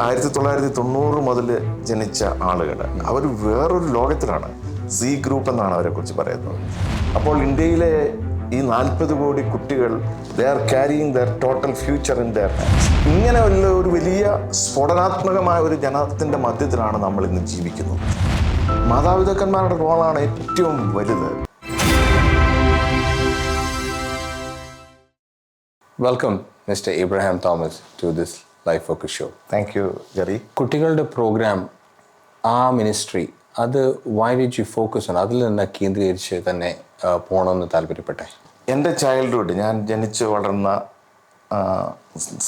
ആയിരത്തി തൊള്ളായിരത്തി തൊണ്ണൂറ് മുതൽ ജനിച്ച ആളുകൾ. അവർ വേറൊരു ലോകത്തിലാണ്. സി ഗ്രൂപ്പ് എന്നാണ് അവരെ കുറിച്ച് പറയുന്നത്. അപ്പോൾ ഇന്ത്യയിലെ ഈ നാൽപ്പത് കോടി കുട്ടികൾ they are carrying their total future in their ഇങ്ങനെ ഉള്ള ഒരു വലിയ സ്ഫോടനാത്മകമായ ഒരു ജനത്തിന്റെ മധ്യത്തിലാണ് നമ്മൾ ഇന്ന് ജീവിക്കുന്നത്. മാതാപിതാക്കന്മാരുടെ റോളാണ് ഏറ്റവും വലുത്. Welcome mister Ibrahim Thomas to this life focus show thank you Jerry കുട്ടികളുടെ പ്രോഗ്രാം ആ മിനിസ്ട്രി അത് വൈ ഡിഡ് യു ഫോക്കസ് ആണ് അതിൽ നിന്ന് കേന്ദ്രീകരിച്ച് തന്നെ പോകണമെന്ന് താല്പര്യപ്പെട്ടെ? എന്റെ ചൈൽഡ്ഹുഡ് ഞാൻ ജനിച്ച് വളർന്ന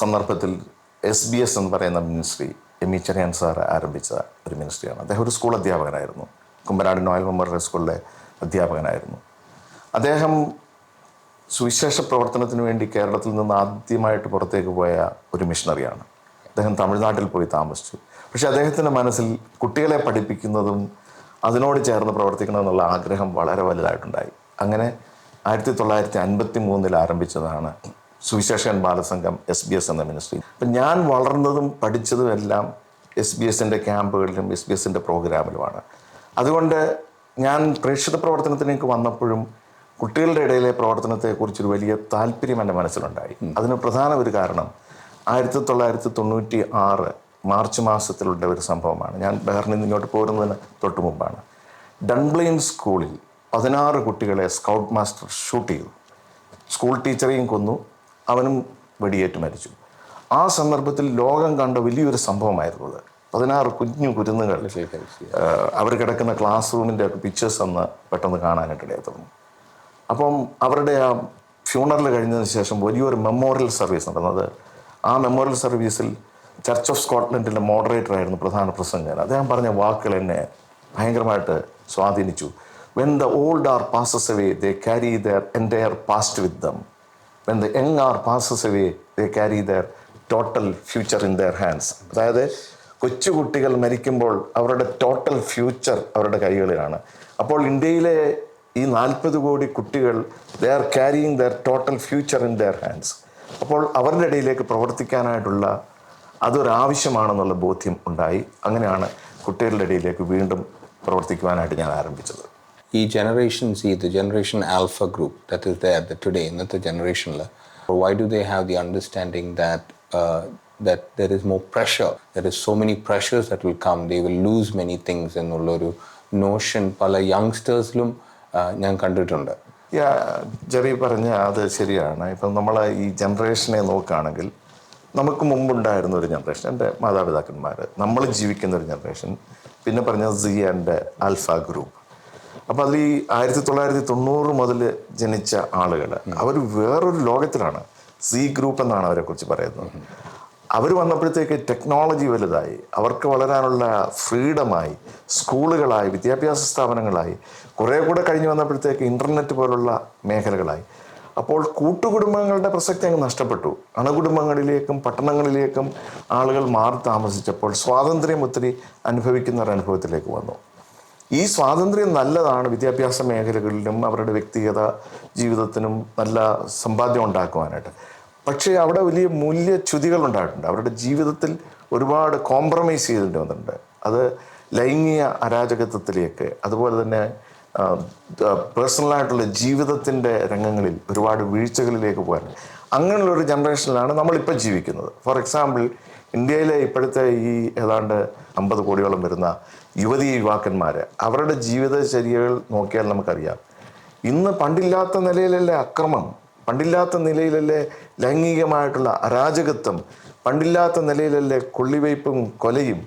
സന്ദർഭത്തിൽ എസ് ബി എസ് എന്ന് പറയുന്ന ministry M E Cherian sir ആരംഭിച്ച ഒരു മിനിസ്ട്രിയാണ് അദ്ദേഹം ഒരു സ്കൂൾ അധ്യാപകനായിരുന്നു. കുമ്പനാട് നോയൽ മെമ്മോറിയൽ സ്കൂളിലെ അധ്യാപകനായിരുന്നു. അദ്ദേഹം സുവിശേഷ പ്രവർത്തനത്തിന് വേണ്ടി കേരളത്തിൽ നിന്ന് ആദ്യമായിട്ട് പുറത്തേക്ക് പോയ ഒരു മിഷണറിയാണ് അദ്ദേഹം തമിഴ്നാട്ടിൽ പോയി താമസിച്ചു. പക്ഷെ അദ്ദേഹത്തിന്റെ മനസ്സിൽ കുട്ടികളെ പഠിപ്പിക്കുന്നതും അതിനോട് ചേർന്ന് പ്രവർത്തിക്കണം എന്നുള്ള ആഗ്രഹം വളരെ വലുതായിട്ടുണ്ടായി. അങ്ങനെ ആയിരത്തി തൊള്ളായിരത്തി അൻപത്തി മൂന്നിൽ ആരംഭിച്ചതാണ് സുവിശേഷൻ ബാലസംഘം എസ് ബി എസ് എന്ന മിനിസ്ട്രി അപ്പം ഞാൻ വളർന്നതും പഠിച്ചതും എല്ലാം എസ് ബി എസിന്റെ ക്യാമ്പുകളിലും എസ് ബി എസിന്റെ പ്രോഗ്രാമിലുമാണ് അതുകൊണ്ട് ഞാൻ പ്രേക്ഷിത പ്രവർത്തനത്തിലേക്ക് വന്നപ്പോഴും കുട്ടികളുടെ ഇടയിലെ പ്രവർത്തനത്തെക്കുറിച്ചൊരു വലിയ താല്പര്യം എന്റെ മനസ്സിലുണ്ടായി. അതിന് പ്രധാന ഒരു കാരണം ആയിരത്തി തൊള്ളായിരത്തി തൊണ്ണൂറ്റി ആറ് മാർച്ച് മാസത്തിലുള്ള ഒരു സംഭവമാണ്. ഞാൻ ബഹറിനിൽ നിന്ന് ഇങ്ങോട്ട് പോരുന്നതിന് തൊട്ട് മുമ്പാണ്. ഡൺബ്ലെയിൻ സ്കൂളിൽ പതിനാറ് കുട്ടികളെ സ്കൗട്ട് മാസ്റ്റർ ഷൂട്ട് ചെയ്തു. സ്കൂൾ ടീച്ചറെയും കൊന്നു. അവനും വെടിയേറ്റ് മരിച്ചു. ആ സന്ദർഭത്തിൽ ലോകം കണ്ട വലിയൊരു സംഭവമായിരുന്നു അത്. പതിനാറ് കുഞ്ഞു കുരുന്നുകൾ അവർ കിടക്കുന്ന ക്ലാസ് റൂമിന്റെ ഒക്കെ പിക്ചേഴ്സ് അന്ന് പെട്ടെന്ന് കാണാനായിട്ട് തുടങ്ങി അപ്പം അവരുടെ ആ ഫ്യൂണറൽ കഴിഞ്ഞതിന് ശേഷം വലിയൊരു മെമ്മോറിയൽ സർവീസ് നടന്നത് ആ മെമ്മോറിയൽ സർവീസിൽ ചർച്ച് ഓഫ് സ്കോട്ട്ലൻഡിന്റെ മോഡറേറ്റർ ആയിരുന്നു പ്രധാന പ്രസംഗൻ. അദ്ദേഹം പറഞ്ഞ വാക്കുകൾ എന്നെ ഭയങ്കരമായിട്ട് സ്വാധീനിച്ചു. When the old are passes away they carry their entire past with them when the young are passes away they carry their total future in their hands അതായത് കൊച്ചുകുട്ടികൾ മരിക്കുമ്പോൾ അവരുടെ ടോട്ടൽ ഫ്യൂച്ചർ അവരുടെ കൈകളിലാണ്. അപ്പോൾ ഇന്ത്യയിലെ ഈ നാൽപ്പത് കോടി കുട്ടികൾ they are carrying their total future in their hands അപ്പോൾ അവരുടെ ഇടയിലേക്ക് പ്രവർത്തിക്കാനായിട്ടുള്ള അതൊരാവശ്യമാണെന്നുള്ള ബോധ്യം ഉണ്ടായി. അങ്ങനെയാണ് കുട്ടികളുടെ ഇടയിലേക്ക് വീണ്ടും പ്രവർത്തിക്കുവാനായിട്ട് ഞാൻ ആരംഭിച്ചത്. ഈ generation C the generation alpha group that is the today ഇന്നത്തെ ജനറേഷനിൽ why do they have the understanding that that there is more pressure there is so many pressures that will come they will lose many things എന്നുള്ളൊരു notion പല യങ്സ്റ്റേഴ്സിലും ഞാൻ കണ്ടിട്ടുണ്ട്. Jerry പറഞ്ഞ അത് ശരിയാണ്. ഇപ്പം നമ്മൾ ഈ ജനറേഷനെ നോക്കുകയാണെങ്കിൽ നമുക്ക് മുമ്പുണ്ടായിരുന്ന ഒരു ജനറേഷൻ എന്റെ മാതാപിതാക്കന്മാർ നമ്മൾ ജീവിക്കുന്ന ഒരു ജനറേഷൻ പിന്നെ പറഞ്ഞ സി ആൻഡ് ആൽഫ ഗ്രൂപ്പ്. അപ്പോൾ അതിൽ ഈ ആയിരത്തി തൊള്ളായിരത്തി തൊണ്ണൂറ് മുതൽ ജനിച്ച ആളുകൾ അവർ വേറൊരു ലോകത്തിലാണ്. സി ഗ്രൂപ്പ് എന്നാണ് അവരെ കുറിച്ച് പറയുന്നത്. അവർ വന്നപ്പോഴത്തേക്ക് ടെക്നോളജി വലുതായി. അവർക്ക് വളരാനുള്ള ഫ്രീഡമായി സ്കൂളുകളായി വിദ്യാഭ്യാസ സ്ഥാപനങ്ങളായി കുറേ കൂടെ കഴിഞ്ഞ് വന്നപ്പോഴത്തേക്ക് ഇന്റർനെറ്റ് പോലുള്ള മേഖലകളായി. അപ്പോൾ കൂട്ടുകുടുംബങ്ങളുടെ പ്രസക്തി അങ്ങ് നഷ്ടപ്പെട്ടു. അണുകുടുംബങ്ങളിലേക്കും പട്ടണങ്ങളിലേക്കും ആളുകൾ മാറി താമസിച്ചപ്പോൾ സ്വാതന്ത്ര്യം ഒത്തിരി അനുഭവിക്കുന്ന ഒരു അനുഭവത്തിലേക്ക് വന്നു. ഈ സ്വാതന്ത്ര്യം നല്ലതാണ് വിദ്യാഭ്യാസ മേഖലകളിലും അവരുടെ വ്യക്തിഗത ജീവിതത്തിനും നല്ല സമ്പാദ്യം ഉണ്ടാക്കുവാനായിട്ട്. പക്ഷേ അവിടെ വലിയ മൂല്യച്യുതികൾ ഉണ്ടായിട്ടുണ്ട്. അവരുടെ ജീവിതത്തിൽ ഒരുപാട് കോംപ്രമൈസ് ചെയ്തിട്ട് വന്നിട്ടുണ്ട്. അത് ലൈംഗിക അരാജകത്വത്തിലേക്ക് അതുപോലെ തന്നെ പേഴ്സണലായിട്ടുള്ള ജീവിതത്തിന്റെ രംഗങ്ങളിൽ ഒരുപാട് വീഴ്ചകളിലേക്ക് പോകാൻ. അങ്ങനെയുള്ള ഒരു ജനറേഷനിലാണ് നമ്മളിപ്പോൾ ജീവിക്കുന്നത്. ഫോർ എക്സാമ്പിൾ ഇന്ത്യയിലെ ഇപ്പോഴത്തെ ഈ ഏതാണ്ട് അമ്പത് കോടിയോളം വരുന്ന യുവതി യുവാക്കന്മാർ അവരുടെ ജീവിതചര്യകൾ നോക്കിയാൽ നമുക്കറിയാം. ഇന്ന് പണ്ടില്ലാത്ത നിലയിലല്ലേ അക്രമം. പണ്ടില്ലാത്ത നിലയിലല്ലേ ലൈംഗികമായിട്ടുള്ള അരാജകത്വം പണ്ടില്ലാത്ത നിലയിലല്ലേ കൊള്ളിവയ്പും കൊലയും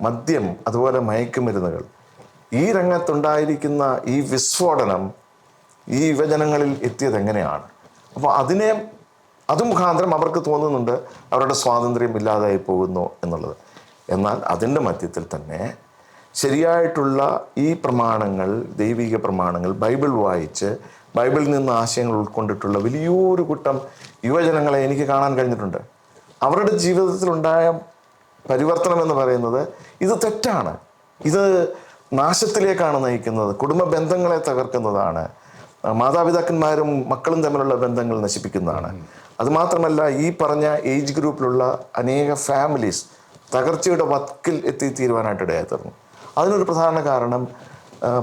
മദ്യം അതുപോലെ മയക്കുമരുന്നുകൾ. ഈ രംഗത്തുണ്ടായിരിക്കുന്ന ഈ വിസ്ഫോടനം ഈ യുവജനങ്ങളിൽ എത്തിയത് എങ്ങനെയാണ്? അപ്പോൾ അതിനെ അത് മുഖാന്തരം അവർക്ക് തോന്നുന്നുണ്ട് അവരുടെ സ്വാതന്ത്ര്യം ഇല്ലാതായി പോകുന്നു എന്നുള്ളത്. എന്നാൽ അതിന്റെ മധ്യത്തിൽ തന്നെ ശരിയായിട്ടുള്ള ഈ പ്രമാണങ്ങൾ ദൈവിക പ്രമാണങ്ങൾ ബൈബിൾ വായിച്ച് ബൈബിളിൽ നിന്ന് ആശയങ്ങൾ ഉൾക്കൊണ്ടിട്ടുള്ള വലിയൊരു കൂട്ടം യുവജനങ്ങളെ എനിക്ക് കാണാൻ കഴിഞ്ഞിട്ടുണ്ട്. അവരുടെ ജീവിതത്തിലുണ്ടായ പരിവർത്തനം എന്ന് പറയുന്നത് ഇത് തെറ്റാണ്. ഇത് നാശത്തിലേക്കാണ് നയിക്കുന്നത്. കുടുംബ ബന്ധങ്ങളെ തകർക്കുന്നതാണ്. മാതാപിതാക്കന്മാരും മക്കളും തമ്മിലുള്ള ബന്ധങ്ങൾ നശിപ്പിക്കുന്നതാണ്. അതുമാത്രമല്ല ഈ പറഞ്ഞ ഏജ് ഗ്രൂപ്പിലുള്ള അനേക ഫാമിലീസ് തകർച്ചയുടെ വക്കിൽ എത്തിത്തീരുവാനായിട്ട് ഇടയായി തീർന്നു. അതിനൊരു പ്രധാന കാരണം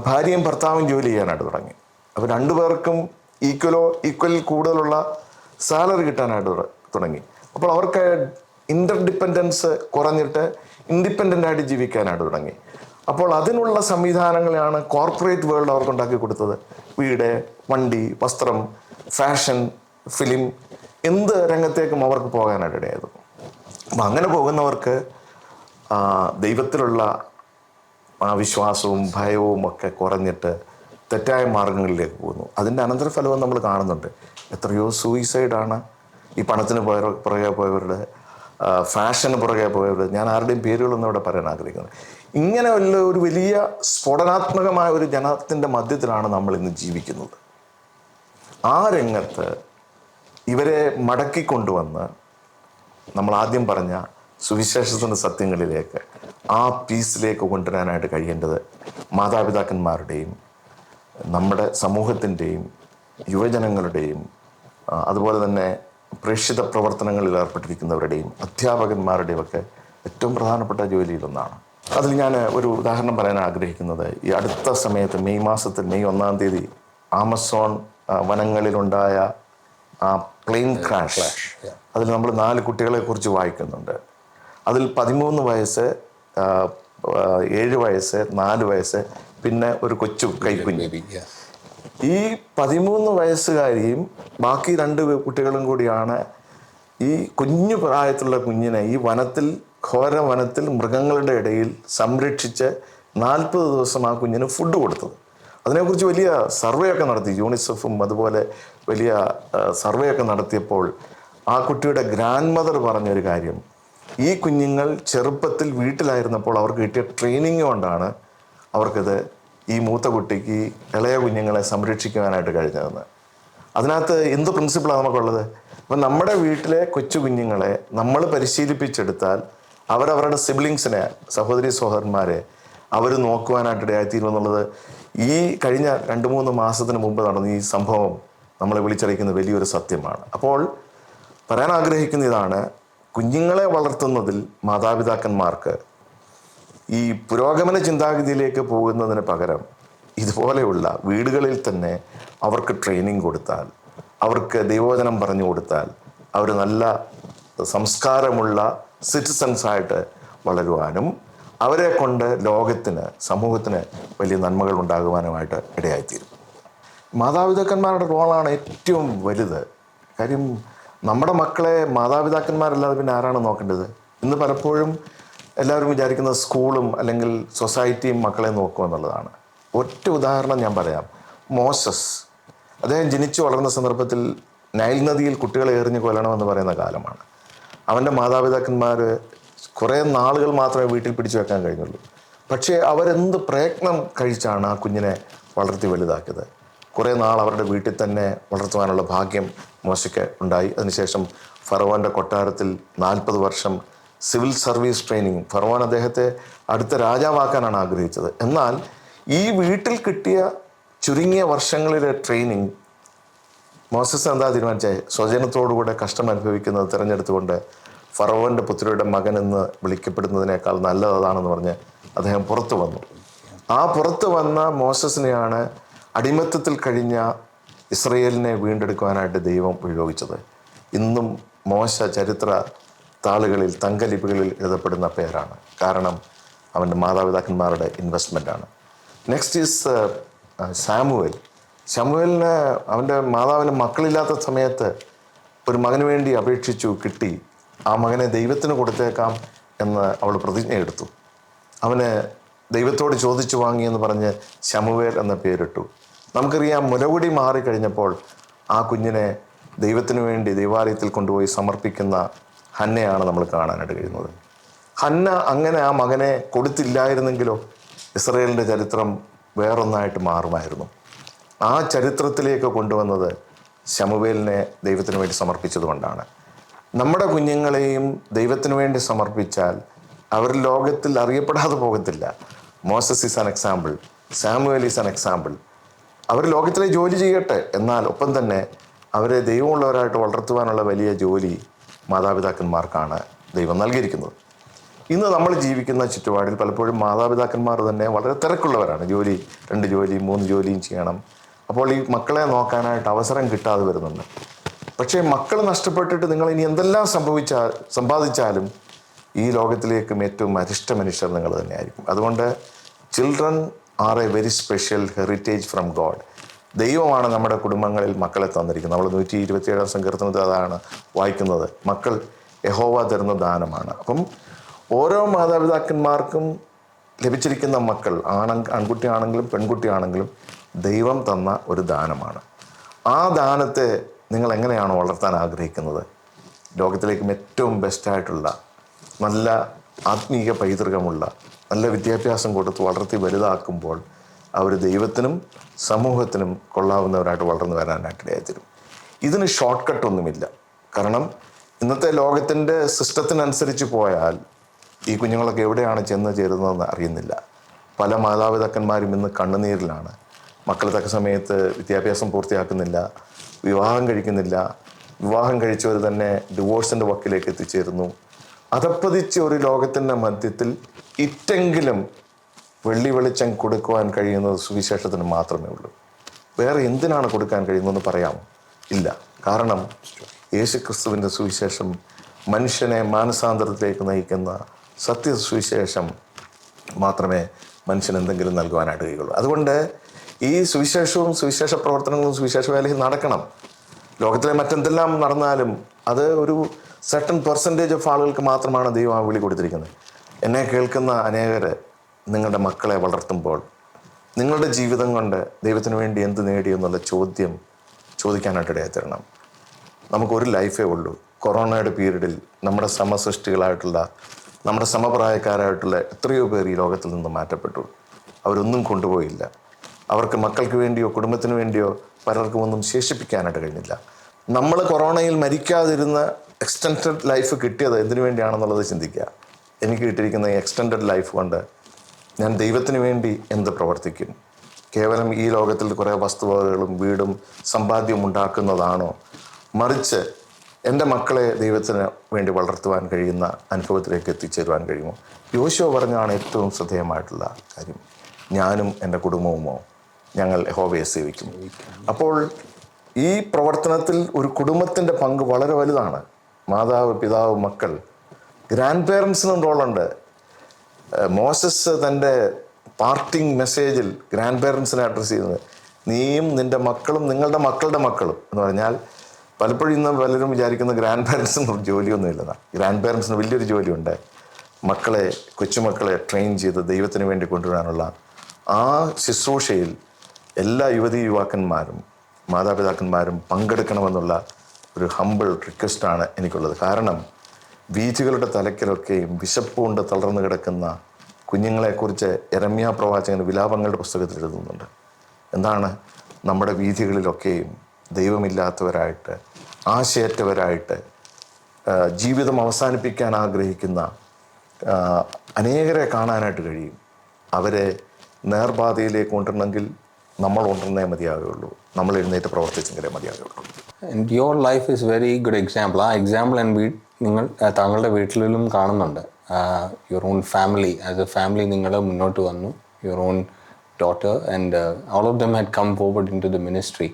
ഭാര്യയും ഭർത്താവും ജോലി ചെയ്യാനായിട്ട് തുടങ്ങി. അപ്പോൾ രണ്ടുപേർക്കും ഈക്വലോ ഈക്വൽ കൂടുതലുള്ള സാലറി കിട്ടാനായിട്ട് തുടങ്ങി. അപ്പോൾ അവർക്ക് ഇന്റർ ഡിപ്പെൻഡൻസ് കുറഞ്ഞിട്ട് ഇൻഡിപെൻഡന്റ് ആയിട്ട് ജീവിക്കാനായിട്ട് തുടങ്ങി. അപ്പോൾ അതിനുള്ള സംവിധാനങ്ങളെയാണ് കോർപ്പറേറ്റ് വേൾഡ് അവർക്ക് ഉണ്ടാക്കി കൊടുത്തത്. വീട് വണ്ടി വസ്ത്രം ഫാഷൻ ഫിലിം എന്ത് രംഗത്തേക്കും അവർക്ക് പോകാനായിട്ട് ഇടയായത്. അപ്പം അങ്ങനെ പോകുന്നവർക്ക് ദൈവത്തിലുള്ള ആ വിശ്വാസവും ഭയവും ഒക്കെ കുറഞ്ഞിട്ട് തെറ്റായ മാർഗങ്ങളിലേക്ക് പോകുന്നു. അതിന്റെ അനന്തരഫലവും നമ്മൾ കാണുന്നുണ്ട്. എത്രയോ സൂയിസൈഡാണ് ഈ പണത്തിന് പുറ പുറകെ പോയവരുടെ ഫാഷന് പുറകെ പോയവരുടെ. ഞാൻ ആരുടെയും പേരുകളൊന്നും ഇവിടെ പറയാൻ ആഗ്രഹിക്കുന്നത് ഇങ്ങനെ ഒരു വലിയ സ്ഫോടനാത്മകമായ ഒരു ജനത്തിന്റെ മധ്യത്തിലാണ് നമ്മൾ ഇന്ന് ജീവിക്കുന്നത്. ആ രംഗത്ത് ഇവരെ മടക്കിക്കൊണ്ടുവന്ന് നമ്മൾ ആദ്യം പറഞ്ഞ സുവിശേഷത്തിന്റെ സത്യങ്ങളിലേക്ക് ആ പീസിലേക്ക് കൊണ്ടുവരാനായിട്ട് കഴിയേണ്ടത് മാതാപിതാക്കന്മാരുടെയും നമ്മുടെ സമൂഹത്തിന്റെയും യുവജനങ്ങളുടെയും അതുപോലെ തന്നെ പ്രേക്ഷിത പ്രവർത്തനങ്ങളിൽ ഏർപ്പെട്ടിരിക്കുന്നവരുടെയും അധ്യാപകന്മാരുടെയും ഒക്കെ ഏറ്റവും പ്രധാനപ്പെട്ട ജോലിയിലൊന്നാണ്. അതിൽ ഞാൻ ഒരു ഉദാഹരണം പറയാൻ ആഗ്രഹിക്കുന്നത്. ഈ അടുത്ത സമയത്ത് മെയ് മാസത്തിൽ മെയ് ഒന്നാം തീയതി ആമസോൺ വനങ്ങളിലുണ്ടായ ആ പ്ലെയിൻ ക്രാഷ് അതിൽ നമ്മൾ നാല് കുട്ടികളെ കുറിച്ച് വായിക്കുന്നുണ്ട്. അതിൽ പതിമൂന്ന് വയസ്സ് ഏഴ് വയസ്സ് നാല് വയസ്സ് പിന്നെ ഒരു കൊച്ചു കൈക്കുഞ്ഞ്. ഈ പതിമൂന്ന് വയസ്സുകാരിയും ബാക്കി രണ്ട് കുട്ടികളും കൂടിയാണ് ഈ കുഞ്ഞു പ്രായത്തിലുള്ള കുഞ്ഞിനെ ഈ വനത്തിൽ ഘോര വനത്തിൽ മൃഗങ്ങളുടെ ഇടയിൽ സംരക്ഷിച്ച് നാൽപ്പത് ദിവസം ആ കുഞ്ഞിന് ഫുഡ് കൊടുത്തത്. അതിനെക്കുറിച്ച് വലിയ സർവേ ഒക്കെ നടത്തി. യൂണിസെഫും അതുപോലെ വലിയ സർവേ ഒക്കെ നടത്തിയപ്പോൾ ആ കുട്ടിയുടെ ഗ്രാൻഡ് മദർ പറഞ്ഞൊരു കാര്യം. ഈ കുഞ്ഞുങ്ങൾ ചെറുപ്പത്തിൽ വീട്ടിലായിരുന്നപ്പോൾ അവർക്ക് കിട്ടിയ ട്രെയിനിങ് കൊണ്ടാണ് അവർക്കിത് ഈ മൂത്ത കുട്ടിക്ക് ഇളയ കുഞ്ഞുങ്ങളെ സംരക്ഷിക്കുവാനായിട്ട് കഴിഞ്ഞതെന്ന്. അതിനകത്ത് എന്ത് പ്രിൻസിപ്പിളാണ് നമുക്കുള്ളത്? അപ്പം നമ്മുടെ വീട്ടിലെ കൊച്ചു കുഞ്ഞുങ്ങളെ നമ്മൾ പരിശീലിപ്പിച്ചെടുത്താൽ അവരവരുടെ സിബ്ലിങ്സിനെ സഹോദരി സഹോദരന്മാരെ അവർ നോക്കുവാനായിട്ട് ഇടയായിത്തീരുമെന്നുള്ളത് ഈ കഴിഞ്ഞ രണ്ട് മൂന്ന് മാസത്തിന് മുമ്പ് നടന്ന ഈ സംഭവം നമ്മളെ വിളിച്ചറിയിക്കുന്ന വലിയൊരു സത്യമാണ്. അപ്പോൾ പറയാൻ ആഗ്രഹിക്കുന്ന ഇതാണ് കുഞ്ഞുങ്ങളെ വളർത്തുന്നതിൽ മാതാപിതാക്കന്മാർക്ക് ഈ പുരോഗമന ചിന്താഗതിയിലേക്ക് പോകുന്നതിന് പകരം ഇതുപോലെയുള്ള വീടുകളിൽ തന്നെ അവർക്ക് ട്രെയിനിങ് കൊടുത്താൽ അവർക്ക് ദൈവോചനം പറഞ്ഞു കൊടുത്താൽ അവർ നല്ല സംസ്കാരമുള്ള സിറ്റിസൺസ് ആയിട്ട് വളരുവാനും അവരെ കൊണ്ട് ലോകത്തിന് സമൂഹത്തിന് വലിയ നന്മകൾ ഉണ്ടാകുവാനുമായിട്ട് ഇടയായിത്തീരും. മാതാപിതാക്കന്മാരുടെ റോളാണ് ഏറ്റവും വലുത്. കാര്യം നമ്മുടെ മക്കളെ മാതാപിതാക്കന്മാരല്ലാതെ പിന്നെ ആരാണ് നോക്കേണ്ടത്? ഇന്ന് പലപ്പോഴും എല്ലാവരും വിചാരിക്കുന്നത് സ്കൂളും അല്ലെങ്കിൽ സൊസൈറ്റിയും മക്കളെ നോക്കുമെന്നുള്ളതാണ് ഒറ്റ ഉദാഹരണം ഞാൻ പറയാം. മോസസ്. അദ്ദേഹം ജനിച്ചു വളർന്ന സന്ദർഭത്തിൽ നൈൽ നദിയിൽ കുട്ടികളെ എറിഞ്ഞു കൊല്ലണമെന്ന് പറയുന്ന കാലമാണ്. അവന്റെ മാതാപിതാക്കന്മാർ കുറേ നാളുകൾ മാത്രമേ വീട്ടിൽ പിടിച്ചു വെക്കാൻ കഴിഞ്ഞുള്ളൂ. പക്ഷേ അവരെന്ത് പ്രയത്നം കഴിച്ചാണ് ആ കുഞ്ഞിനെ വളർത്തി വലുതാക്കിയത്? കുറേ നാൾ അവരുടെ വീട്ടിൽ തന്നെ വളർത്തുവാനുള്ള ഭാഗ്യം മോശയ്ക്ക് ഉണ്ടായി. അതിനുശേഷം ഫറവോന്റെ കൊട്ടാരത്തിൽ നാൽപ്പത് വർഷം സിവിൽ സർവീസ് ട്രെയിനിങ്. ഫർവാൻ അദ്ദേഹത്തെ അടുത്ത രാജാവാക്കാനാണ് ആഗ്രഹിച്ചത്. എന്നാൽ ഈ വീട്ടിൽ കിട്ടിയ ചുരുങ്ങിയ വർഷങ്ങളിലെ ട്രെയിനിങ് മോസസ് എന്താ തീരുമാനിച്ചേ? സ്വജനത്തോടുകൂടെ കഷ്ടം അനുഭവിക്കുന്നത് തിരഞ്ഞെടുത്തുകൊണ്ട് ഫറവോന്റെ പുത്രിയുടെ മകൻ എന്ന് വിളിക്കപ്പെടുന്നതിനേക്കാൾ നല്ലതാണെന്ന് പറഞ്ഞ് അദ്ദേഹം പുറത്തു വന്നു. ആ പുറത്തു വന്ന മോസസിനെയാണ് അടിമത്തത്തിൽ കഴിഞ്ഞ ഇസ്രയേലിനെ വീണ്ടെടുക്കുവാനായിട്ട് ദൈവം ഉപയോഗിച്ചത്. ഇന്നും മോശ ചരിത്ര താളുകളിൽ തങ്കലിപികളിൽ എഴുതപ്പെടുന്ന പേരാണ്. കാരണം അവന്റെ മാതാപിതാക്കന്മാരുടെ ആണ്. Next is Samuel. ശമുവലിന് അവന്റെ മാതാവിന് മക്കളില്ലാത്ത സമയത്ത് ഒരു മകന് വേണ്ടി അപേക്ഷിച്ചു കിട്ടി. ആ മകനെ ദൈവത്തിന് കൊടുത്തേക്കാം എന്ന് അവൾ പ്രതിജ്ഞ എടുത്തു. അവന് ദൈവത്തോട് ചോദിച്ചു വാങ്ങി എന്ന് പറഞ്ഞ് ശമുവേൽ എന്ന പേരിട്ടു. നമുക്കറിയാം മുലകുടി മാറിക്കഴിഞ്ഞപ്പോൾ ആ കുഞ്ഞിനെ ദൈവത്തിന് വേണ്ടി ദൈവാലയത്തിൽ കൊണ്ടുപോയി സമർപ്പിക്കുന്ന ഹന്നയാണ് നമ്മൾ കാണാനായിട്ട് കഴിയുന്നത്. ഹന്ന അങ്ങനെ ആ മകനെ കൊടുത്തില്ലായിരുന്നെങ്കിലോ ഇസ്രയേലിന്റെ ചരിത്രം വേറൊന്നായിട്ട് മാറുമായിരുന്നു. ആ ചരിത്രത്തിലേക്ക് കൊണ്ടുവന്നത് ശമുവേലിനെ ദൈവത്തിന് വേണ്ടി സമർപ്പിച്ചതുകൊണ്ടാണ്. നമ്മുടെ കുഞ്ഞുങ്ങളെയും ദൈവത്തിന് വേണ്ടി സമർപ്പിച്ചാൽ അവർ ലോകത്തിൽ അറിയപ്പെടാതെ പോകത്തില്ല. Moses is an example Samuel is an example അവർ ലോകത്തിലെ ജോലി ചെയ്യട്ടെ എന്നാൽ ഒപ്പം തന്നെ അവരെ ദൈവമുള്ളവരായിട്ട് വളർത്തുവാനുള്ള വലിയ ജോലി മാതാപിതാക്കന്മാർക്കാണ് ദൈവം നൽകിയിരിക്കുന്നത്. ഇന്ന് നമ്മൾ ജീവിക്കുന്ന ചുറ്റുപാടിൽ പലപ്പോഴും മാതാപിതാക്കന്മാർ തന്നെ വളരെ തിരക്കുള്ളവരാണ്. ജോലി രണ്ട് ജോലി മൂന്ന് ജോലിയും ചെയ്യണം. അപ്പോൾ ഈ മക്കളെ നോക്കാനായിട്ട് അവസരം കിട്ടാതെ വരുന്നുണ്ട്. പക്ഷേ മക്കൾ നഷ്ടപ്പെട്ടിട്ട് നിങ്ങൾ ഇനി എന്തെല്ലാം സംഭവിച്ചാൽ സമ്പാദിച്ചാലും ഈ ലോകത്തിലേക്കും ഏറ്റവും അരിഷ്ട മനുഷ്യർ നിങ്ങൾ തന്നെയായിരിക്കും. അതുകൊണ്ട് children are a very special heritage from God ദൈവമാണ് നമ്മുടെ കുടുംബങ്ങളിൽ മക്കളെ തന്നിരിക്കുന്നത്. നമ്മൾ നൂറ്റി ഇരുപത്തിയേഴാം സങ്കീർത്തനത്തിൽ അതാണ് വായിക്കുന്നത്. മക്കൾ യഹോവ തരുന്ന ദാനമാണ്. അപ്പം ഓരോ മാതാപിതാക്കന്മാർക്കും ലഭിച്ചിരിക്കുന്ന മക്കൾ ആണ ആൺകുട്ടിയാണെങ്കിലും പെൺകുട്ടിയാണെങ്കിലും ദൈവം തന്ന ഒരു ദാനമാണ്. ആ ദാനത്തെ നിങ്ങൾ എങ്ങനെയാണ് വളർത്താൻ ആഗ്രഹിക്കുന്നത്? ലോകത്തിലേക്കും ഏറ്റവും ബെസ്റ്റായിട്ടുള്ള നല്ല ആത്മീയ പൈതൃകമുള്ള നല്ല വിദ്യാഭ്യാസം കൊടുത്ത് വളർത്തി വലുതാക്കുമ്പോൾ അവർ ദൈവത്തിനും സമൂഹത്തിനും കൊള്ളാവുന്നവരായിട്ട് വളർന്നു വരാനായിട്ട് ഇടയായിത്തരും ഇതിന് ഷോർട്ട് കട്ടൊന്നുമില്ല കാരണം ഇന്നത്തെ ലോകത്തിന്റെ സിസ്റ്റത്തിനനുസരിച്ച് പോയാൽ ഈ കുഞ്ഞുങ്ങളൊക്കെ എവിടെയാണ് ചെന്ന് ചേരുന്നതെന്ന് അറിയുന്നില്ല. പല മാതാപിതാക്കന്മാരും ഇന്ന് കണ്ണുനീരിലാണ്. മക്കൾ തക്ക സമയത്ത് വിദ്യാഭ്യാസം പൂർത്തിയാക്കുന്നില്ല വിവാഹം കഴിക്കുന്നില്ല. വിവാഹം കഴിച്ചവർ തന്നെ ഡിവോഴ്സിന്റെ വക്കിലേക്ക് എത്തിച്ചേരുന്നു. അതപ്പതിച്ച ഒരു ലോകത്തിന്റെ മധ്യത്തിൽ ഇറ്റെങ്കിലും വെള്ളി വെളിച്ചം കൊടുക്കുവാൻ കഴിയുന്നത് സുവിശേഷത്തിന് മാത്രമേ ഉള്ളൂ. വേറെ എന്തിനാണ് കൊടുക്കാൻ കഴിയുന്നതെന്ന് പറയാമോ? ഇല്ല. കാരണം യേശുക്രിസ്തുവിന്റെ സുവിശേഷം മനുഷ്യനെ മാനസാന്തരത്തിലേക്ക് നയിക്കുന്ന സത്യ സുവിശേഷം മാത്രമേ മനുഷ്യന് എന്തെങ്കിലും നൽകുവാനായിട്ട് കഴിയുള്ളൂ അതുകൊണ്ട് ഈ സുവിശേഷവും സുവിശേഷ പ്രവർത്തനങ്ങളും സുവിശേഷ വേലയും നടക്കണം. ലോകത്തിലെ മറ്റെന്തെല്ലാം നടന്നാലും അത് ഒരു സർട്ടൺ പെർസെന്റേജ് ഓഫ് ആളുകൾക്ക് മാത്രമാണ് ദൈവം ആ വിളി കൊടുത്തിരിക്കുന്നത്. എന്നെ കേൾക്കുന്ന അനേകർ നിങ്ങളുടെ മക്കളെ വളർത്തുമ്പോൾ നിങ്ങളുടെ ജീവിതം കൊണ്ട് ദൈവത്തിന് വേണ്ടി എന്ത് നേടി എന്നുള്ള ചോദ്യം ചോദിക്കാനായിട്ട് ഇടയായി തരണം. നമുക്കൊരു ലൈഫേ ഉള്ളൂ. കൊറോണയുടെ പീരീഡിൽ നമ്മുടെ സമസൃഷ്ടികളായിട്ടുള്ള നമ്മുടെ സമപ്രായക്കാരായിട്ടുള്ള എത്രയോ പേർ ഈ ലോകത്തിൽ നിന്ന് മാറ്റപ്പെട്ടു. അവരൊന്നും കൊണ്ടുപോയില്ല. അവർക്ക് മക്കൾക്ക് വേണ്ടിയോ കുടുംബത്തിന് വേണ്ടിയോ പലർക്കും ഒന്നും ശേഷിപ്പിക്കാനായിട്ട് കഴിഞ്ഞില്ല. നമ്മൾ കൊറോണയിൽ മരിക്കാതിരുന്ന എക്സ്റ്റൻഡ് ലൈഫ് കിട്ടിയത് എന്തിനു വേണ്ടിയാണെന്നുള്ളത് ചിന്തിക്കുക. എനിക്ക് കിട്ടിയിരിക്കുന്ന ഈ എക്സ്റ്റൻഡ് ലൈഫ് കൊണ്ട് ഞാൻ ദൈവത്തിന് വേണ്ടി എന്ത് പ്രവർത്തിക്കും? കേവലം ഈ ലോകത്തിൽ കുറേ വസ്തുവകകളും വീടും സമ്പാദ്യവും ഉണ്ടാക്കുന്നതാണോ? മറിച്ച് എന്റെ മക്കളെ ദൈവത്തിന് വേണ്ടി വളർത്തുവാൻ കഴിയുന്ന അനുഭവത്തിലേക്ക് എത്തിച്ചേരുവാൻ കഴിയുമോ? യോശോ പറഞ്ഞാണ് ഏറ്റവും ശ്രദ്ധേയമായിട്ടുള്ള കാര്യം. ഞാനും എന്റെ കുടുംബവുമോ ഞങ്ങൾ യഹോവയെ സേവിക്കും. അപ്പോൾ ഈ പ്രവർത്തനത്തിൽ ഒരു കുടുംബത്തിന്റെ പങ്ക് വളരെ വലുതാണ്. മാതാവ് പിതാവ് മക്കൾ. ഗ്രാൻഡ് പേരൻസിനും റോളുണ്ട്. മോസസ് തന്റെ പാർട്ടിങ് മെസ്സേജിൽ ഗ്രാൻഡ് പേരൻസിനെ അഡ്രസ്സ് ചെയ്യുന്നത്. നീയും നിന്റെ മക്കളും നിങ്ങളുടെ മക്കളുടെ മക്കളും എന്ന് പറഞ്ഞാൽ പലപ്പോഴും ഇന്ന് പലരും വിചാരിക്കുന്ന ഗ്രാൻഡ് പേരൻസിന് ജോലിയൊന്നുമില്ലെന്നാ ഗ്രാൻഡ് പേരൻസിന് വലിയൊരു ജോലിയുണ്ട്. മക്കളെ കൊച്ചുമക്കളെ ട്രെയിൻ ചെയ്ത് ദൈവത്തിന് വേണ്ടി കൊണ്ടുവരാനുള്ള ആ ശുശ്രൂഷയിൽ എല്ലാ യുവതി യുവാക്കന്മാരും മാതാപിതാക്കന്മാരും പങ്കെടുക്കണമെന്നുള്ള ഒരു ഹമ്പിൾ റിക്വസ്റ്റാണ് എനിക്കുള്ളത്. കാരണം വീഥികളുടെ തലക്കിലൊക്കെയും വിശപ്പുകൊണ്ട് തളർന്നു കിടക്കുന്ന കുഞ്ഞുങ്ങളെക്കുറിച്ച് എരമ്യ പ്രവാചകൻ വിലാപങ്ങളുടെ പുസ്തകത്തിൽ എഴുതുന്നുണ്ട്. എന്താണ് നമ്മുടെ വീഥികളിലൊക്കെയും ദൈവമില്ലാത്തവരായിട്ട് ആശയറ്റവരായിട്ട് ജീവിതം അവസാനിപ്പിക്കാൻ ആഗ്രഹിക്കുന്ന അനേകരെ കാണാനായിട്ട് കഴിയും. അവരെ നേർബാധയിലേക്ക് കൊണ്ടുവരണമെങ്കിൽ നമ്മൾ കൊണ്ടുവന്നേ മതിയാകുള്ളൂ. നമ്മൾ എഴുന്നേറ്റ് പ്രവർത്തിച്ചെങ്കിലേ മതിയാകുള്ളൂ. And your life is very good example ആ എക്സാമ്പിൾ ആൻഡ് വീ നിങ്ങൾ താങ്കളുടെ വീട്ടിലും കാണുന്നുണ്ട്. Your own family as a family നിങ്ങൾ മുന്നോട്ട് വന്നു. Your own daughter and all of them had come forward into the ministry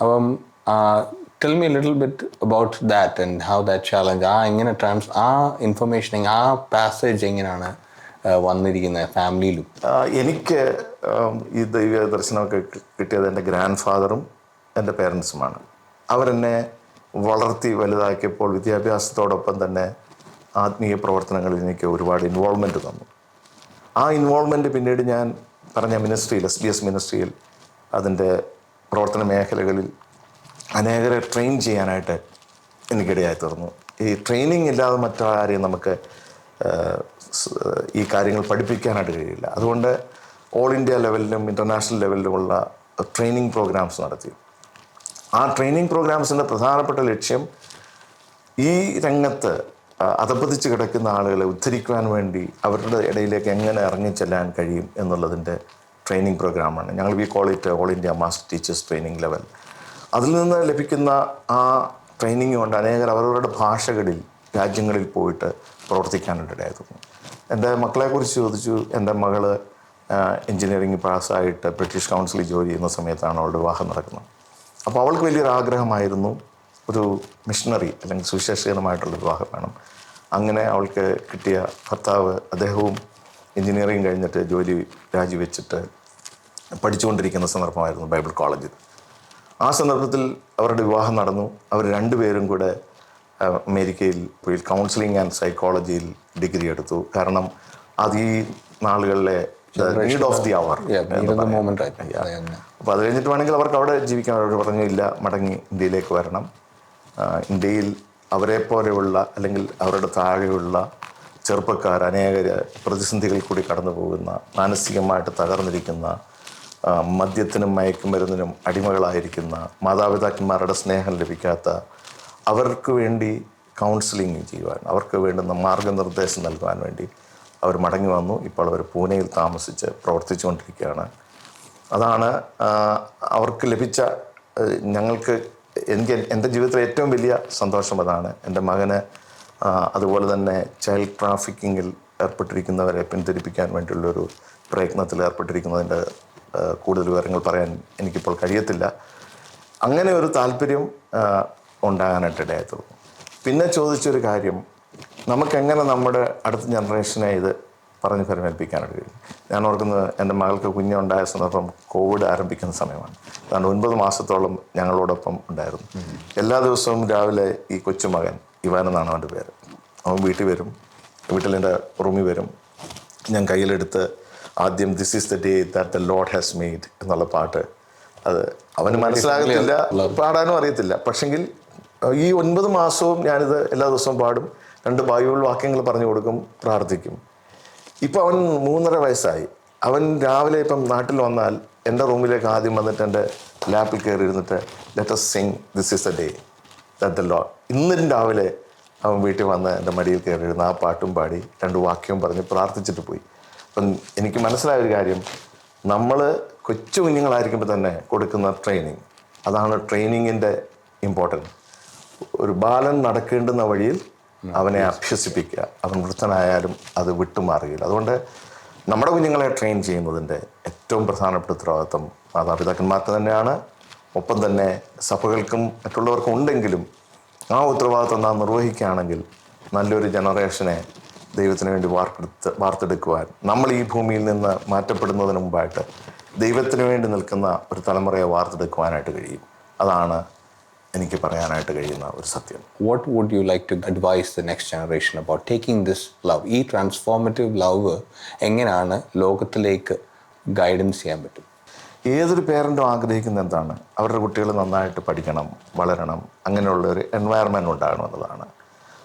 അപ്പം tell me little bit about that and how that challenge ആ എങ്ങനെ ട്രാൻസ് ആ ഇൻഫർമേഷൻ ആ passage എങ്ങനെയാണ് വന്നിരിക്കുന്നത് ഫാമിലിയിലും എനിക്ക് ഈ ദൈവ ദർശനമൊക്കെ കിട്ടിയത് എന്റെ ഗ്രാൻഡ് ഫാദറും എന്റെ പേരൻസുമാണ് അവരെന്നെ വളർത്തി വലുതാക്കിയപ്പോൾ വിദ്യാഭ്യാസത്തോടൊപ്പം തന്നെ ആത്മീയ പ്രവർത്തനങ്ങളിൽ എനിക്ക് ഒരുപാട് ഇൻവോൾവ്മെന്റ് തന്നു. ആ ഇൻവോൾവ്മെന്റ് പിന്നീട് ഞാൻ പറഞ്ഞ മിനിസ്ട്രിയിൽ എസ് ബി എസ് മിനിസ്ട്രിയിൽ അതിന്റെ പ്രവർത്തന മേഖലകളിൽ അനേകരെ ട്രെയിൻ ചെയ്യാനായിട്ട് എനിക്കിടയായി തീർന്നു. ഈ ട്രെയിനിങ് ഇല്ലാതെ മറ്റാരെയും നമുക്ക് ഈ കാര്യങ്ങൾ പഠിപ്പിക്കാനായിട്ട് കഴിയില്ല. അതുകൊണ്ട് ഓൾ ഇന്ത്യ ലെവലിലും ഇന്റർനാഷണൽ ലെവലിലുമുള്ള ട്രെയിനിങ് പ്രോഗ്രാംസ് നടത്തി. ആ ട്രെയിനിങ് പ്രോഗ്രാംസിന്റെ പ്രധാനപ്പെട്ട ലക്ഷ്യം ഈ രംഗത്ത് അധപ്പതിച്ച് കിടക്കുന്ന ആളുകളെ ഉദ്ധരിക്കുവാൻ വേണ്ടി അവരുടെ ഇടയിലേക്ക് എങ്ങനെ ഇറങ്ങിച്ചെല്ലാൻ കഴിയും എന്നുള്ളതിന്റെ ട്രെയിനിങ് പ്രോഗ്രാമാണ് ഞങ്ങൾ we call it all India master teachers training level അതിൽ നിന്ന് ലഭിക്കുന്ന ആ ട്രെയിനിങ് കൊണ്ട് അനേകർ അവരവരുടെ ഭാഷകളിൽ രാജ്യങ്ങളിൽ പോയിട്ട് പ്രവർത്തിക്കാനിടയായിരുന്നു. എന്റെ മക്കളെക്കുറിച്ച് ചോദിച്ചു എന്റെ മകൾ എൻജിനീയറിംഗ് പാസ്സായിട്ട് ബ്രിട്ടീഷ് കൗൺസിലിൽ ജോലി ചെയ്യുന്ന സമയത്താണ് അവളുടെ വിവാഹം നടക്കുന്നത്. അപ്പോൾ അവൾക്ക് വലിയൊരു ആഗ്രഹമായിരുന്നു ഒരു മിഷണറി അല്ലെങ്കിൽ സുശേഷകരമായിട്ടുള്ള വിവാഹം വേണം. അങ്ങനെ അവൾക്ക് കിട്ടിയ ഭർത്താവ് അദ്ദേഹവും എൻജിനീയറിങ് കഴിഞ്ഞിട്ട് ജോലി രാജിവെച്ചിട്ട് പഠിച്ചുകൊണ്ടിരിക്കുന്ന സന്ദർഭമായിരുന്നു ബൈബിൾ കോളേജിൽ. ആ സന്ദർഭത്തിൽ അവരുടെ വിവാഹം നടന്നു. അവർ രണ്ടുപേരും കൂടെ അമേരിക്കയിൽ പോയി കൗൺസിലിംഗ് ആൻഡ് സൈക്കോളജിയിൽ ഡിഗ്രി എടുത്തു. കാരണം അത് ഈ നാളുകളിലെ നീഡ് ഓഫ് ദി അവർ അപ്പോൾ അത് കഴിഞ്ഞിട്ട് വേണമെങ്കിൽ അവർക്ക് അവിടെ ജീവിക്കാൻ അവർ പറഞ്ഞു ഇല്ല മടങ്ങി ഇന്ത്യയിലേക്ക് വരണം. ഇന്ത്യയിൽ അവരെ പോലെയുള്ള അല്ലെങ്കിൽ അവരുടെ താഴെയുള്ള ചെറുപ്പക്കാർ അനേക പ്രതിസന്ധികൾ കൂടി കടന്നു പോകുന്ന മാനസികമായിട്ട് തകർന്നിരിക്കുന്ന മദ്യത്തിനും മയക്കുമരുന്നിനും അടിമകളായിരിക്കുന്ന മാതാപിതാക്കന്മാരുടെ സ്നേഹം ലഭിക്കാത്ത അവർക്ക് വേണ്ടി കൗൺസിലിംഗ് ചെയ്യുവാൻ അവർക്ക് വേണ്ടുന്ന മാർഗനിർദ്ദേശം നൽകുവാൻ വേണ്ടി അവർ മടങ്ങി വന്നു. ഇപ്പോൾ അവർ പൂനെയിൽ താമസിച്ച് പ്രവർത്തിച്ചുകൊണ്ടിരിക്കുകയാണ്. അതാണ് അവർക്ക് ലഭിച്ച ഞങ്ങൾക്ക് എനിക്ക് എന്റെ ജീവിതത്തിലെ ഏറ്റവും വലിയ സന്തോഷം അതാണ്. എന്റെ മകന് അതുപോലെ തന്നെ ചൈൽഡ് ട്രാഫിക്കിങ്ങിൽ ഏർപ്പെട്ടിരിക്കുന്നവരെ പിന്തിരിപ്പിക്കാൻ വേണ്ടിയുള്ളൊരു പ്രയത്നത്തിൽ ഏർപ്പെട്ടിരിക്കുന്നതിന്റെ കൂടുതൽ വിവരങ്ങൾ പറയാൻ എനിക്കിപ്പോൾ കഴിയത്തില്ല. അങ്ങനെ ഒരു താല്പര്യം ഉണ്ടാകാനായിട്ട് ഇടയായിട്ടുള്ളൂ പിന്നെ ചോദിച്ചൊരു കാര്യം നമുക്കെങ്ങനെ നമ്മുടെ അടുത്ത ജനറേഷനെ ഇത് പറഞ്ഞ് ഫലമേൽപ്പിക്കാനായിട്ട് കഴിയും. ഞാൻ ഓർക്കുന്നത് എന്റെ മകൾക്ക് കുഞ്ഞുണ്ടായ സന്ദർഭം കോവിഡ് ആരംഭിക്കുന്ന സമയമാണ്. അതുകൊണ്ട് ഒൻപത് മാസത്തോളം ഞങ്ങളോടൊപ്പം ഉണ്ടായിരുന്നു. എല്ലാ ദിവസവും രാവിലെ ഈ കൊച്ചുമകൻ ഇവാൻ എന്നാണ് അവന്റെ പേര്. അവൻ വീട്ടിൽ വരും. വീട്ടിൽ എന്റെ റൂമിൽ വരും. ഞാൻ കയ്യിലെടുത്ത് ആദ്യം this is the day that the lord has made എന്നുള്ള പാട്ട് അത് അവന് മനസ്സിലാകത്തില്ല പാടാനും അറിയത്തില്ല. പക്ഷെങ്കിൽ ഈ ഒൻപത് മാസവും ഞാനിത് എല്ലാ ദിവസവും പാടും. രണ്ട് ബൈബിൾ വാക്യങ്ങൾ പറഞ്ഞു കൊടുക്കും പ്രാർത്ഥിക്കും. ഇപ്പം അവൻ മൂന്നര വയസ്സായി. അവൻ രാവിലെ ഇപ്പം നാട്ടിൽ വന്നാൽ എന്റെ റൂമിലേക്ക് ആദ്യം വന്നിട്ട് എന്റെ ലാപ്പിൽ കയറി ഇരുന്നിട്ട് let's sing this is a day the lord ഇന്നും രാവിലെ അവൻ വീട്ടിൽ വന്ന് എന്റെ മടിയിൽ കയറി ഇരുന്ന് ആ പാട്ടും പാടി രണ്ട് വാക്യവും പറഞ്ഞ് പ്രാർത്ഥിച്ചിട്ട് പോയി. അപ്പം എനിക്ക് മനസ്സിലായ ഒരു കാര്യം നമ്മൾ കൊച്ചു കുഞ്ഞുങ്ങളായിരിക്കുമ്പോൾ തന്നെ കൊടുക്കുന്ന ട്രെയിനിങ് അതാണ് ട്രെയിനിങ്ങിന്റെ ഇമ്പോർട്ടൻസ് ഒരു ബാലൻ നടക്കേണ്ടുന്ന വഴിയിൽ അവനെ അഭ്യസിപ്പിക്കുക. അവൻ വൃത്തനായാലും അത് വിട്ടുമാറുകയില്ല. അതുകൊണ്ട് നമ്മുടെ കുഞ്ഞുങ്ങളെ ട്രെയിൻ ചെയ്യുന്നതിന്റെ ഏറ്റവും പ്രധാനപ്പെട്ട ഉത്തരവാദിത്വം മാതാപിതാക്കന്മാർക്ക് തന്നെയാണ്. ഒപ്പം തന്നെ സഭകൾക്കും മറ്റുള്ളവർക്കും ഉണ്ടെങ്കിലും ആ ഉത്തരവാദിത്വം നാം നിർവഹിക്കുകയാണെങ്കിൽ നല്ലൊരു ജനറേഷനെ ദൈവത്തിന് വേണ്ടി വാർത്തെടുത്ത് വാർത്തെടുക്കുവാൻ നമ്മൾ ഈ ഭൂമിയിൽ നിന്ന് മാറ്റപ്പെടുന്നതിന് മുമ്പായിട്ട് ദൈവത്തിന് വേണ്ടി നിൽക്കുന്ന ഒരു തലമുറയെ വാർത്തെടുക്കുവാനായിട്ട് കഴിയും. അതാണ് എനിക്ക് പറയാനായിട്ട് കഴിയുന്ന ഒരു സത്യം. What would you like to advise the next generation about taking this love ഈ ട്രാൻസ്ഫോർമേറ്റീവ് ലവ് എങ്ങനെയാണ് ലോകത്തിലേക്ക് ഗൈഡൻസ് ചെയ്യാൻ പറ്റും? ഏതൊരു പേരന്റും ആഗ്രഹിക്കുന്ന എന്താണ്? അവരുടെ കുട്ടികൾ നന്നായിട്ട് പഠിക്കണം വളരണം അങ്ങനെയുള്ള ഒരു എൻവയറമെന്റ് ഉണ്ടാകണം എന്നുള്ളതാണ്.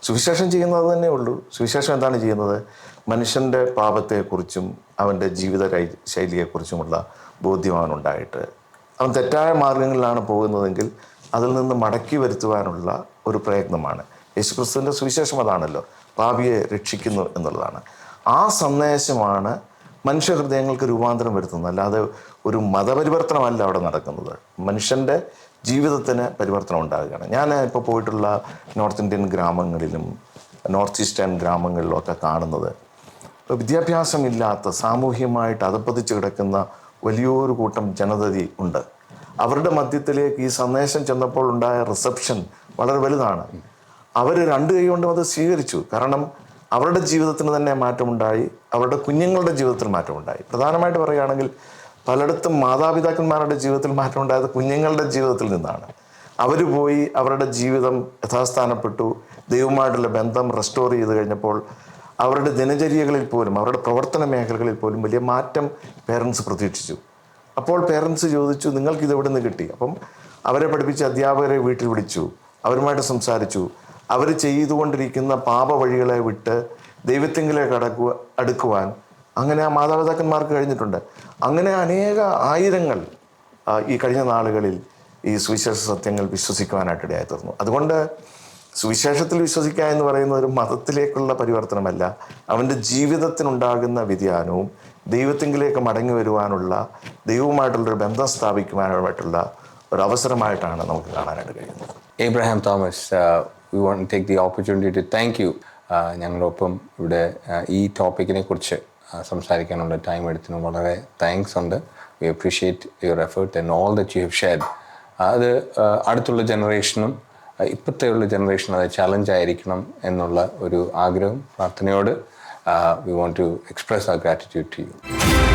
സുവിശേഷം ചെയ്യുന്നത് തന്നെ ഉള്ളൂ. സുവിശേഷം എന്താണ് ചെയ്യുന്നത്? മനുഷ്യന്റെ പാപത്തെക്കുറിച്ചും അവന്റെ ജീവിത ശൈലിയെക്കുറിച്ചുമുള്ള ബോധ്യം അവനുണ്ടായിട്ട് അവൻ തെറ്റായ മാർഗങ്ങളിലാണ് പോകുന്നതെങ്കിൽ അതിൽ നിന്ന് മടക്കി വരുത്തുവാനുള്ള ഒരു പ്രയത്നമാണ്. യേശുക്രിസ്തുവിന്റെ സുവിശേഷം അതാണല്ലോ. പാപിയെ രക്ഷിക്കുന്നു എന്നുള്ളതാണ്. ആ സന്ദേശമാണ് മനുഷ്യഹൃദയങ്ങൾക്ക് രൂപാന്തരം വരുത്തുന്നത്. അല്ലാതെ ഒരു മതപരിവർത്തനമല്ല അവിടെ നടക്കുന്നത്. മനുഷ്യന്റെ ജീവിതത്തിന് പരിവർത്തനം ഉണ്ടാകുകയാണ്. ഞാൻ ഇപ്പോൾ പോയിട്ടുള്ള നോർത്ത് ഇന്ത്യൻ ഗ്രാമങ്ങളിലും നോർത്ത് ഈസ്റ്റേൺ ഗ്രാമങ്ങളിലും ഒക്കെ കാണുന്നത് വിദ്യാഭ്യാസമില്ലാത്ത സാമൂഹ്യമായിട്ട് അധപ്പതിച്ച് കിടക്കുന്ന വലിയൊരു കൂട്ടം ജനതതി ഉണ്ട്. അവരുടെ മധ്യത്തിലേക്ക് ഈ സന്ദേശം ചെന്നപ്പോൾ ഉണ്ടായ റിസപ്ഷൻ വളരെ വലുതാണ്. അവർ രണ്ട് കൈ കൊണ്ടും അത് സ്വീകരിച്ചു. കാരണം അവരുടെ ജീവിതത്തിന് തന്നെ മാറ്റമുണ്ടായി. അവരുടെ കുഞ്ഞുങ്ങളുടെ ജീവിതത്തിന് മാറ്റമുണ്ടായി. പ്രധാനമായിട്ട് പറയുകയാണെങ്കിൽ പലയിടത്തും മാതാപിതാക്കന്മാരുടെ ജീവിതത്തിൽ മാറ്റമുണ്ടായത് കുഞ്ഞുങ്ങളുടെ ജീവിതത്തിൽ നിന്നാണ്. അവർ പോയി അവരുടെ ജീവിതം യഥാസ്ഥാനപ്പെട്ടു. ദൈവമായിട്ടുള്ള ബന്ധം റെസ്റ്റോർ ചെയ്ത് കഴിഞ്ഞപ്പോൾ അവരുടെ ദിനചര്യകളിൽ പോലും അവരുടെ പ്രവർത്തന മേഖലകളിൽ പോലും വലിയ മാറ്റം പേരൻസ് പ്രതീക്ഷിച്ചു. അപ്പോൾ പേരൻസ് ചോദിച്ചു നിങ്ങൾക്ക് ഇത് എവിടെ നിന്ന് കിട്ടി? അപ്പം അവരെ പഠിപ്പിച്ച അധ്യാപകരെ വീട്ടിൽ വിളിച്ചു അവരുമായിട്ട് സംസാരിച്ചു. അവർ ചെയ്തുകൊണ്ടിരിക്കുന്ന പാപ വഴികളെ വിട്ട് ദൈവത്തെങ്കിലേക്ക് അടക്കുക അടുക്കുവാൻ അങ്ങനെ ആ മാതാപിതാക്കന്മാർക്ക് കഴിഞ്ഞിട്ടുണ്ട്. അങ്ങനെ അനേക ആയിരങ്ങൾ ഈ കഴിഞ്ഞ നാളുകളിൽ ഈ സുവിശേഷ സത്യങ്ങൾ വിശ്വസിക്കുവാനായിട്ട് ഇടയായി തീർന്നു. അതുകൊണ്ട് സുവിശേഷത്തിൽ വിശ്വസിക്കുക എന്ന് പറയുന്ന ഒരു മതത്തിലേക്കുള്ള പരിവർത്തനമല്ല. അവന്റെ ജീവിതത്തിനുണ്ടാകുന്ന വ്യതിയാനവും ദൈവത്തെങ്കിലേക്ക് മടങ്ങി വരുവാനുള്ള ദൈവവുമായിട്ടുള്ളൊരു ബന്ധം സ്ഥാപിക്കുവാനുമായിട്ടുള്ള ഒരു അവസരമായിട്ടാണ് നമുക്ക് കാണാനായിട്ട് കഴിയുന്നത്. Abraham Thomas we want take the opportunity to thank you ഞങ്ങളൊപ്പം ഇവിടെ ഈ ടോപ്പിക്കിനെ കുറിച്ച് സംസാരിക്കാനുള്ള ടൈം എടുത്തിന് വളരെ താങ്ക്സ് ഉണ്ട്. We appreciate your effort and all that you have share അത് അടുത്തുള്ള ജനറേഷനും ഇപ്പോഴത്തെ ഉള്ള ജനറേഷൻ അത് ചലഞ്ചായിരിക്കണം എന്നുള്ള ഒരു ആഗ്രഹം പ്രാർത്ഥനയോട് we want to express a gratitude to you